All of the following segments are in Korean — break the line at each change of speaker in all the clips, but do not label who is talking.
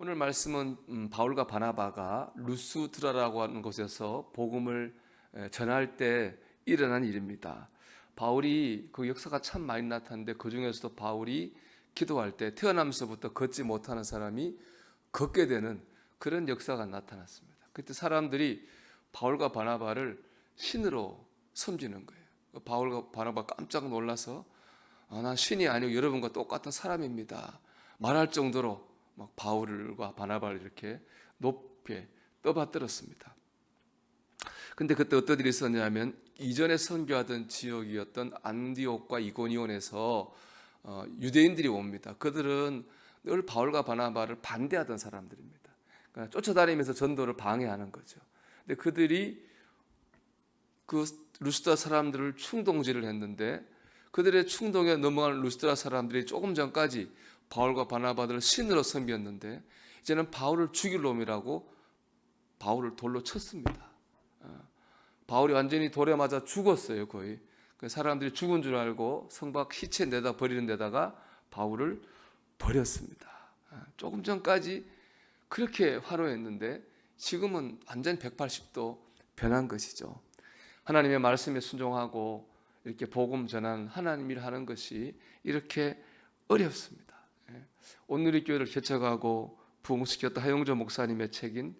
오늘 말씀은 음, 바울과 바나바가 루스드라라고 하는 곳에서 복음을 에, 전할 때 일어난 일입니다. 바울이 그 역사가 참 많이 나타났는데 그 중에서도 바울이 기도할 때 태어나면서부터 걷지 못하는 사람이 걷게 되는 그런 역사가 나타났습니다. 그때 사람들이 바울과 바나바를 신으로 섬기는 거예요. 바울과 바나바 깜짝 놀라서 아, 난 신이 아니고 여러분과 똑같은 사람입니다. 말할 정도로 막 바울과 바나바를 이렇게 높게 떠받들었습니다. 근데 그때 어떤 일이 있었냐면 이전에 선교하던 지역이었던 안디옥과 이고니온에서 어, 유대인들이 옵니다. 그들은 늘 바울과 바나바를 반대하던 사람들입니다. 그러니까 쫓아다니면서 전도를 방해하는 거죠. 근데 그들이 그 루스다 사람들을 충동질을 했는데 그들의 충동에 넘어간 루스드라 사람들이 조금 전까지 바울과 바나바들을 신으로 섬겼는데 이제는 바울을 죽일 놈이라고 바울을 돌로 쳤습니다. 어, 바울이 완전히 돌에 맞아 죽었어요 거의. 그 사람들이 죽은 줄 알고 성박 시체 내다 버리는 데다가 바울을 버렸습니다. 어, 조금 전까지 그렇게 화로했는데 지금은 완전 180도 변한 것이죠. 하나님의 말씀에 순종하고 이렇게 복음 전하는 하나님 일 하는 것이 이렇게 어렵습니다. 예. 오늘의 교회를 개척하고 부흥시켰던 하용조 목사님의 책인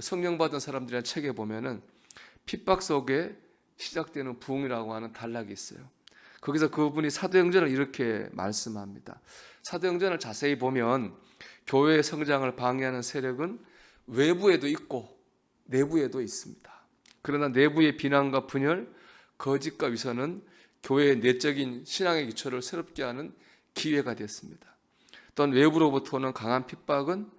성령 받은 사람들이라는 책에 보면은 핍박 속에 시작되는 부흥이라고 하는 단락이 있어요. 거기서 그분이 사도행전을 이렇게 말씀합니다. 사도행전을 자세히 보면 교회의 성장을 방해하는 세력은 외부에도 있고 내부에도 있습니다. 그러나 내부의 비난과 분열, 거짓과 위선은 교회의 내적인 신앙의 기초를 새롭게 하는 기회가 됐습니다. 또한 외부로부터 오는 강한 핍박은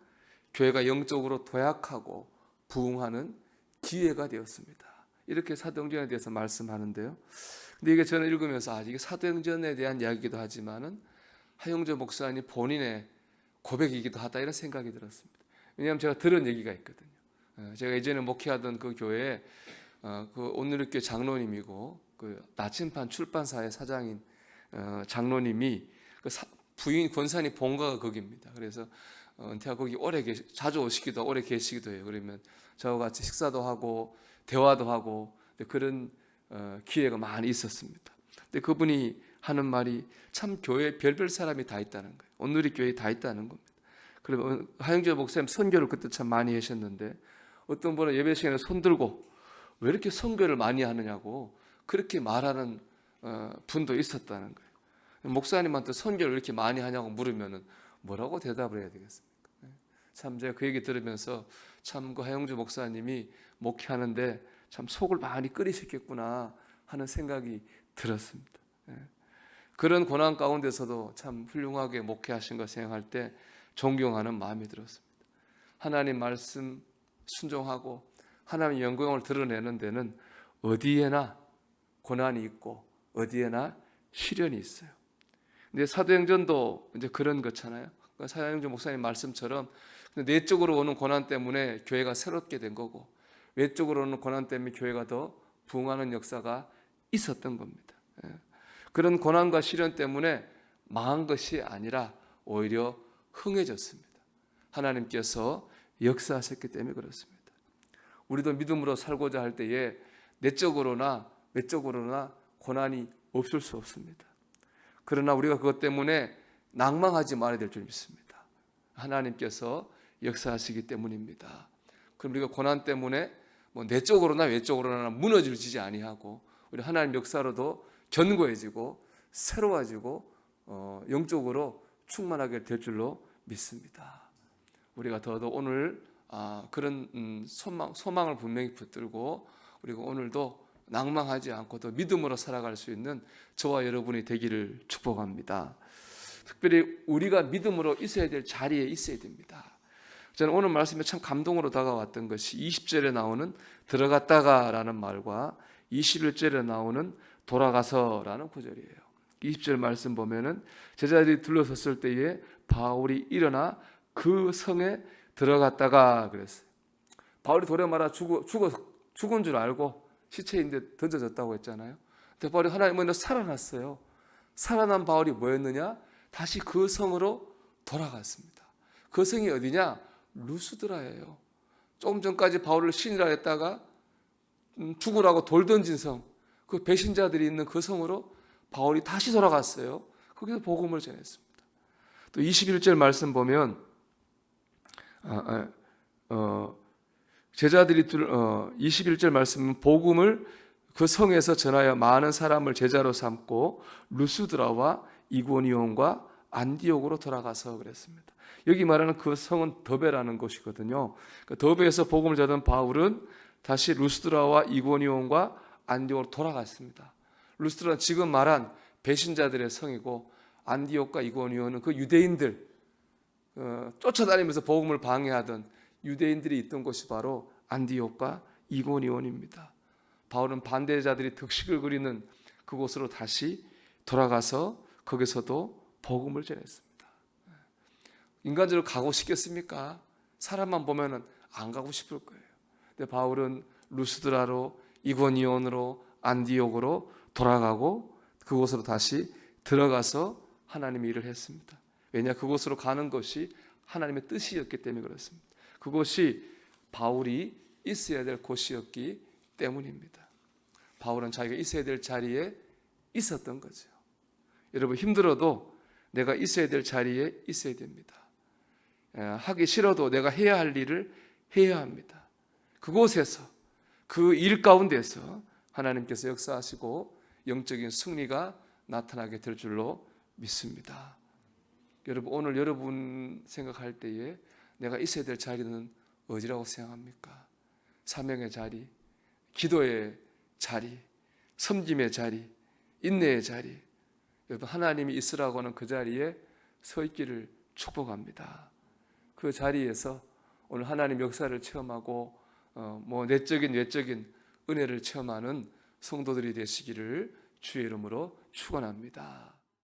교회가 영적으로 도약하고 부흥하는 기회가 되었습니다. 이렇게 사도행전에 대해서 말씀하는데요. 근데 이게 저는 읽으면서 아, 이게 사도행전에 대한 이야기기도 하지만은 하용조 목사님 본인의 고백이기도 하다 이런 생각이 들었습니다. 왜냐하면 제가 들은 얘기가 있거든요. 어, 제가 이전에 목회하던 그 교회에 어, 그 오늘의 교회 장로님이고 그 나침반 출판사의 사장인 어, 장로님이 그 사, 부인 권산이 본가가 거기입니다. 그래서 어, 은퇴하고 거기 오래 계시, 자주 오시기도 오래 계시기도 해요. 그러면 저와 같이 식사도 하고 대화도 하고 그런 어, 기회가 많이 있었습니다. 근데 그분이 하는 말이 참 교회 별별 사람이 다 있다는 거예요. 오늘의 교회에 다 있다는 겁니다. 그러면 하영재 목사님 선교를 그때 참 많이 하셨는데 어떤 분은 예배 시간에 손 들고 왜 이렇게 선교를 많이 하느냐고 그렇게 말하는 어, 분도 있었다는 거예요. 목사님한테 선교를 이렇게 많이 하냐고 물으면은 뭐라고 대답을 해야 되겠습니까? 네. 참 제가 그 얘기 들으면서 참 그 하영주 목사님이 목회하는데 참 속을 많이 끓이셨겠구나 하는 생각이 들었습니다. 네. 그런 고난 가운데서도 참 훌륭하게 목회하신 거 생각할 때 존경하는 마음이 들었습니다. 하나님 말씀 순종하고 하나님의 영광을 드러내는 데는 어디에나 고난이 있고 어디에나 시련이 있어요. 근데 사도행전도 이제 그런 거잖아요. 그러니까 사도행전 목사님 말씀처럼 내적으로 오는 고난 때문에 교회가 새롭게 된 거고 외적으로 오는 고난 때문에 교회가 더 부흥하는 역사가 있었던 겁니다. 예. 그런 고난과 시련 때문에 망한 것이 아니라 오히려 흥해졌습니다. 하나님께서 역사하셨기 때문에 그렇습니다. 우리도 믿음으로 살고자 할 때에 내적으로나 외적으로나 고난이 없을 수 없습니다. 그러나 우리가 그것 때문에 낭망하지 말아야 될 줄 믿습니다. 하나님께서 역사하시기 때문입니다. 그럼 우리가 고난 때문에 뭐 내적으로나 외적으로나 무너지지 아니하고 우리 하나님 역사로도 견고해지고 새로워지고 어, 영적으로 충만하게 될 줄로 믿습니다. 우리가 더더 오늘 아, 그런 음, 소망, 소망을 분명히 붙들고 그리고 오늘도 낭망하지 않고 더 믿음으로 살아갈 수 있는 저와 여러분이 되기를 축복합니다. 특별히 우리가 믿음으로 있어야 될 자리에 있어야 됩니다. 저는 오늘 말씀에 참 감동으로 다가왔던 것이 20절에 나오는 들어갔다가라는 말과 21절에 나오는 돌아가서라는 구절이에요. 20절 말씀 보면은 제자들이 둘러섰을 때에 바울이 일어나 그 성에 들어갔다가 그랬어요. 바울이 돌에 말아 죽어, 죽어, 죽은 줄 알고 시체인데 던져졌다고 했잖아요. 근데 바울이 하나님은 살아났어요. 살아난 바울이 뭐였느냐? 다시 그 성으로 돌아갔습니다. 그 성이 어디냐? 루스드라예요. 조금 전까지 바울을 신이라 했다가 음, 죽으라고 돌 던진 성, 그 배신자들이 있는 그 성으로 바울이 다시 돌아갔어요. 거기서 복음을 전했습니다. 또 21절 말씀 보면 아, 아, 어, 제자들이 둘, 어, 21절 말씀은 복음을 그 성에서 전하여 많은 사람을 제자로 삼고 루스드라와 이고니온과 안디옥으로 돌아가서 그랬습니다. 여기 말하는 그 성은 더베라는 곳이거든요. 그 더베에서 복음을 전한 바울은 다시 루스드라와 이고니온과 안디옥으로 돌아갔습니다. 루스드라는 지금 말한 배신자들의 성이고 안디옥과 이고니온은 그 유대인들 어, 쫓아다니면서 복음을 방해하던 유대인들이 있던 곳이 바로 안디옥과 이고니온입니다. 바울은 반대자들이 득식을 그리는 그곳으로 다시 돌아가서 거기서도 복음을 전했습니다. 인간적으로 가고 싶겠습니까? 사람만 보면은 안 가고 싶을 거예요. 근데 바울은 루스드라로 이고니온으로 안디옥으로 돌아가고 그곳으로 다시 들어가서 하나님의 일을 했습니다. 왜냐 그곳으로 가는 것이 하나님의 뜻이었기 때문에 그렇습니다. 그곳이 바울이 있어야 될 곳이었기 때문입니다. 바울은 자기가 있어야 될 자리에 있었던 거죠. 여러분 힘들어도 내가 있어야 될 자리에 있어야 됩니다. 예, 하기 싫어도 내가 해야 할 일을 해야 합니다. 그곳에서 그 일 가운데서 하나님께서 역사하시고 영적인 승리가 나타나게 될 줄로 믿습니다. 여러분 오늘 여러분 생각할 때에 내가 있어야 될 자리는 어디라고 생각합니까? 사명의 자리, 기도의 자리, 섬김의 자리, 인내의 자리. 여러분 하나님이 있으라고 하는 그 자리에 서 있기를 축복합니다. 그 자리에서 오늘 하나님 역사를 체험하고 어, 뭐 내적인 외적인 은혜를 체험하는 성도들이 되시기를 주의 이름으로 축원합니다.